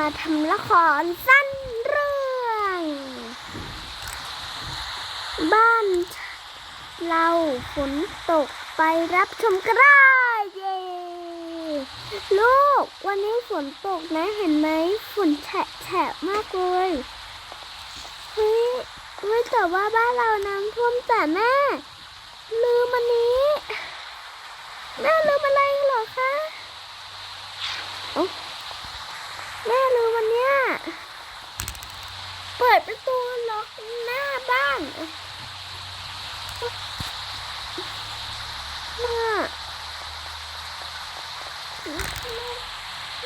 มาทำละครสั้นเรื่อง บ้านเราฝนตกไปรับชมกันได้เย้ลูก วันนี้ฝนตกนะเห็นไหมฝนแฉะมากเลยเฮ้ยเฮ้ยแต่ว่าบ้านเราน้ำท่วมแต่แม่ ลืมอันนี้ แม่ลืมอะไรเหรอคะเอ้าแม่ลืมอันเนี้ย เปิดประตูล็อก หน้าบ้านแม่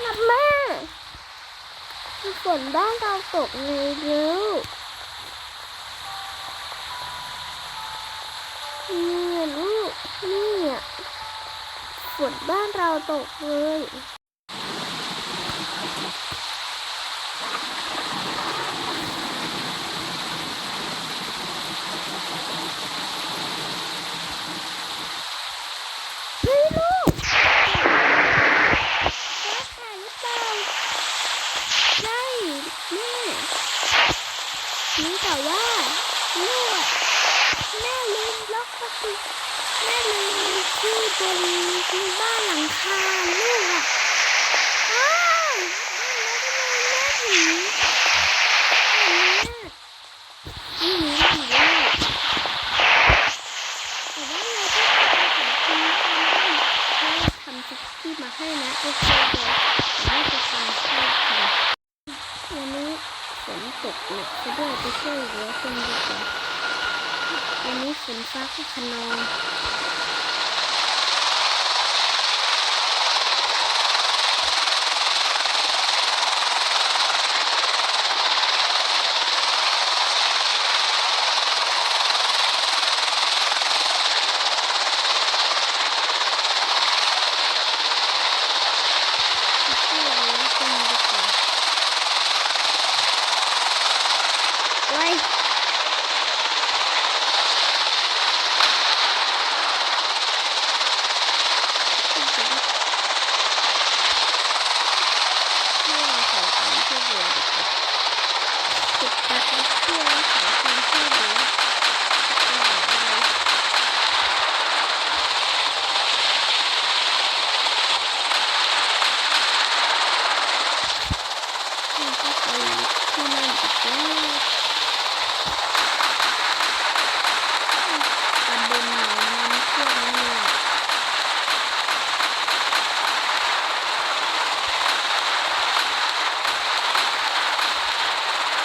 นับแม่ฝนบ้านเราตกไงเร็วนี่ลูกนี่อะฝนบ้านเราตกเลย เฮ้ยลูกฟ้าผ่าหรือเปล่าใช่แม่ นี่แต่ว่าลูกแม่ลืมล็อกประตูแม่ลืมที่บนบ้านหลังคาลูกอะอ้าวแล้วทำไมแม่ถึงอันเนี้ยไม่รู้สิลูก แต่ว่าเราก็ขอบคุณทำคุกกี้มาให้นะโอเคเดี๋ยวแม่จะทำให้ค่ะวันนี้ ฝนตกหนักซะด้วยไปช่วยเหลือคนดีกว่าวันนี้ฝนฟ้าก็ขนองไปช่วยเหลือคนดีกว่าโอ้ยไม่เอาขอความช่วยเหลือดีกว่า ติดตัดและเชื่อและขอความช่วยเหลือไม่ไหวแล้ว มันก็ไปที่นั่นอีกแล้วตำบลหนองน้ำท่วมนี่แหละ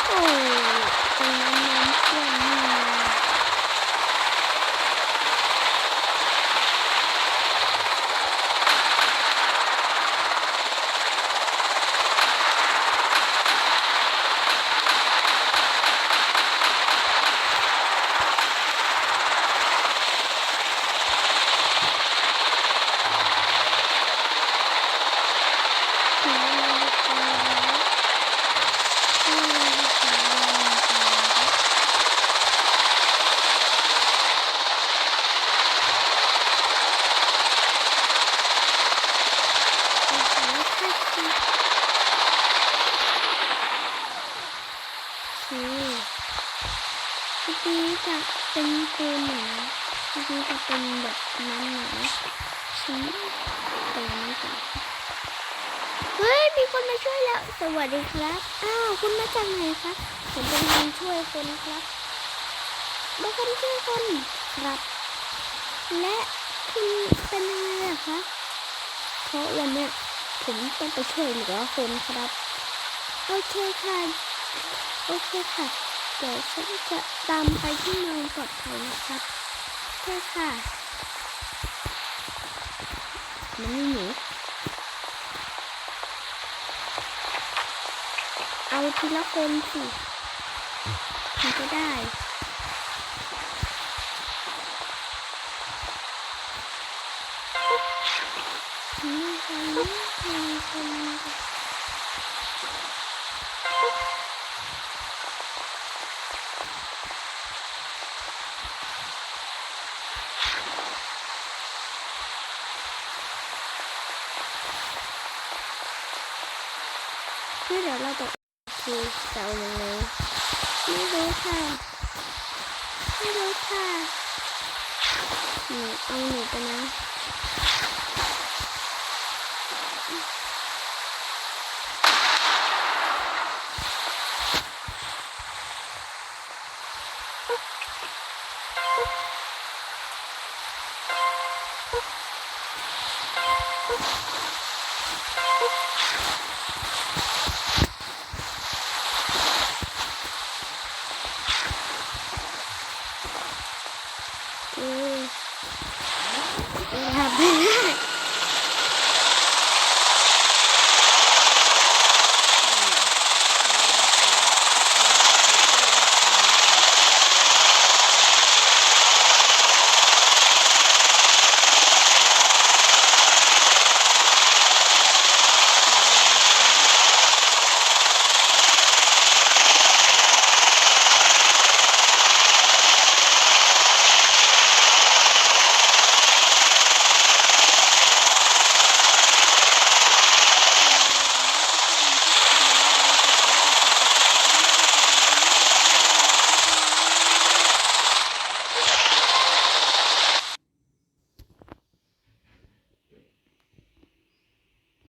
โอ้ตรงนั้นน้ำท่วมนี่นะถึงเวลาไปแล้วอืมถึงเวลาไปแล้วโอเคค่ะคือ คือทีนี้จะเป็นตัวหนาทีนี้จะเป็นแบบนั้นหนาชิ้นตัวนี้ก่อนเฮ้ย มีคนมาช่วยแล้ว สวัสดีครับ อ้าว คุณมาจากไหนครับ ผมเป็นคนช่วยคนครับเป็นคนช่วยคนครับ และคุณเป็นยังไงอะคะเพราะวันเนี้ยผมต้องไปช่วยเหลือคนครับ โอเคค่ะ โอเคค่ะ เดี๋ยวฉันจะตามไปที่เมืองปลอดภัยนะครับโอเคค่ะมันไม่หนีเอาทีละคนสิถึงจะได้นี่คนนี้มีคนนี้คือเดี๋ยวเรา ต้องคือจะเอายังไงไม่รู้ค่ะ ไม่รู้ค่ะหนูเอาหนูไปนะ คือทำไม่ได้